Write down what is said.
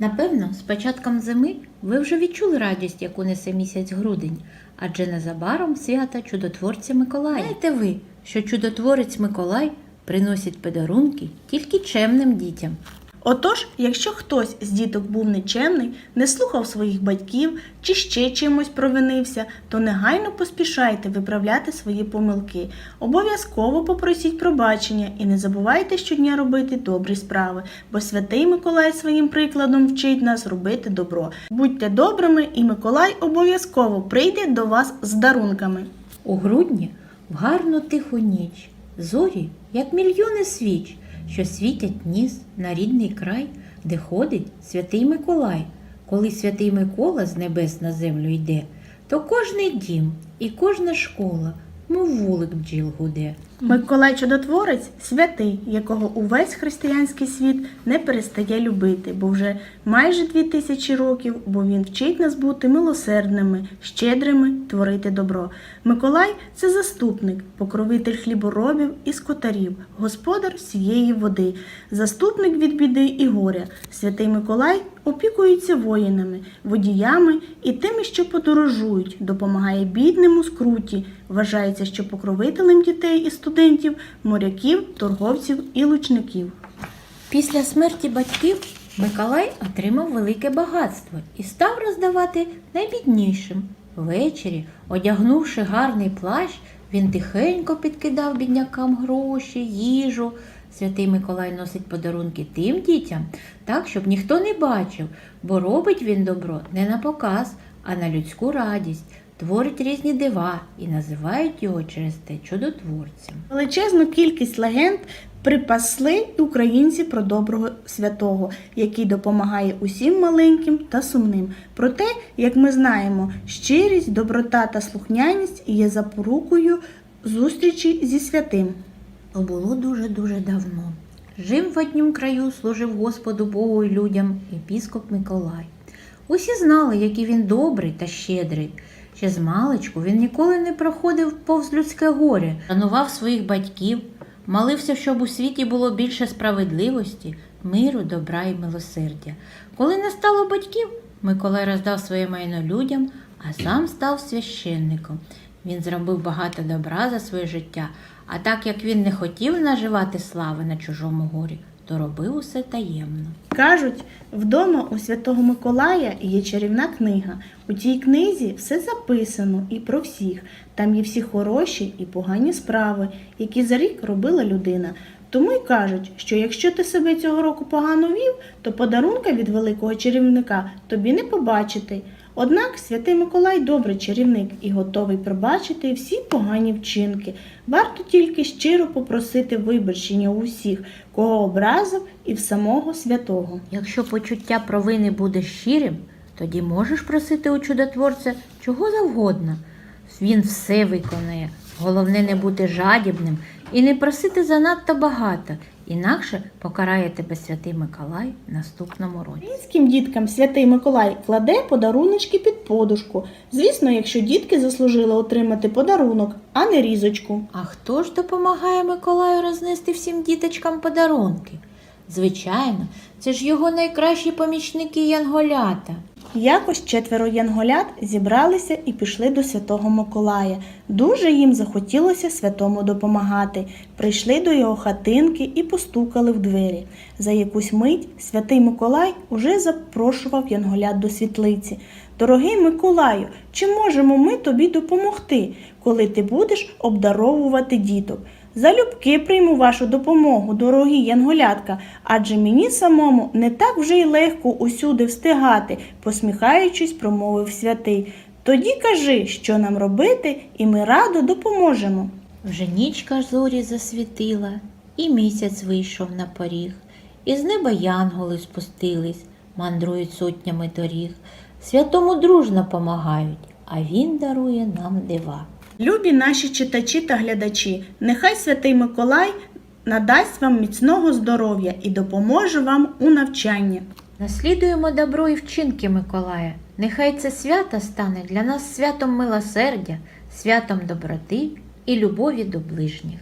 Напевно, з початком зими ви вже відчули радість, яку несе місяць грудень, адже незабаром свята чудотворця Миколая. Знаєте ви, що чудотворець Миколай приносить подарунки тільки чемним дітям. Отож, якщо хтось з діток був нечемний, не слухав своїх батьків чи ще чимось провинився, то негайно поспішайте виправляти свої помилки. Обов'язково попросіть пробачення і не забувайте щодня робити добрі справи, бо святий Миколай своїм прикладом вчить нас робити добро. Будьте добрими, і Миколай обов'язково прийде до вас з дарунками. У грудні в гарну тиху ніч, зорі, як мільйони свіч, що світять ніс на рідний край, де ходить святий Миколай. Коли святий Микола з небес на землю йде, то кожний дім і кожна школа, мов вулик бджіл гуде. Миколай Чудотворець святий, якого увесь християнський світ не перестає любити, бо вже майже дві тисячі років, бо він вчить нас бути милосердними, щедрими, творити добро. Миколай це заступник, покровитель хліборобів і скотарів, господар всієї води, заступник від біди і горя. Святий Миколай опікується воїнами, водіями і тими, що подорожують, допомагає бідним у скруті. Вважається, що покровителем дітей і студентів, моряків, торговців і лучників. Після смерті батьків Миколай отримав велике багатство і став роздавати найбіднішим. Ввечері, одягнувши гарний плащ, він тихенько підкидав біднякам гроші, їжу. Святий Миколай носить подарунки тим дітям, так, щоб ніхто не бачив, бо робить він добро не на показ, а на людську радість, творить різні дива і називають його через те чудотворцем. Величезну кількість легенд припасли українці про доброго святого, який допомагає усім маленьким та сумним. Проте, як ми знаємо, щирість, доброта та слухняність є запорукою зустрічі зі святим. То було дуже-дуже давно. Жив в однім краю, служив Господу Богу і людям епіскоп Миколай. Усі знали, який він добрий та щедрий. Ще з маличку він ніколи не проходив повз людське горе, шанував своїх батьків, молився, щоб у світі було більше справедливості, миру, добра і милосердя. Коли не стало батьків, Миколай роздав своє майно людям, а сам став священником. Він зробив багато добра за своє життя, а так як він не хотів наживати слави на чужому горі, то робив усе таємно. Кажуть, вдома у Святого Миколая є чарівна книга. У цій книзі все записано і про всіх. Там є всі хороші і погані справи, які за рік робила людина. Тому й кажуть, що якщо ти себе цього року погано вів, то подарунка від великого чарівника тобі не побачити. Однак святий Миколай добрий чарівник і готовий пробачити всі погані вчинки. Варто тільки щиро попросити вибачення у всіх, кого образив, і в самого святого. Якщо почуття провини буде щирим, тоді можеш просити у чудотворця чого завгодно. Він все виконає. Головне не бути жадібним і не просити занадто багато, інакше покарає тебе святий Миколай в наступному році. Українським діткам святий Миколай кладе подаруночки під подушку. Звісно, якщо дітки заслужили отримати подарунок, а не різочку. А хто ж допомагає Миколаю рознести всім діточкам подарунки? Звичайно, це ж його найкращі помічники янголята. Якось четверо янголят зібралися і пішли до святого Миколая. Дуже їм захотілося святому допомагати. Прийшли до його хатинки і постукали в двері. За якусь мить святий Миколай уже запрошував янголят до світлиці. Дорогий Миколаю, чи можемо ми тобі допомогти, коли ти будеш обдаровувати діток? Залюбки прийму вашу допомогу, дорогі янголятка, адже мені самому не так вже й легко усюди встигати, посміхаючись, промовив святий. Тоді кажи, що нам робити, і ми радо допоможемо. Вже нічка зорі засвітила, і місяць вийшов на поріг, і з неба янголи спустились, мандрують сотнями доріг, святому дружно помагають, а він дарує нам дива. Любі наші читачі та глядачі, нехай святий Миколай надасть вам міцного здоров'я і допоможе вам у навчанні. Наслідуємо добро і вчинки Миколая. Нехай це свято стане для нас святом милосердя, святом доброти і любові до ближніх.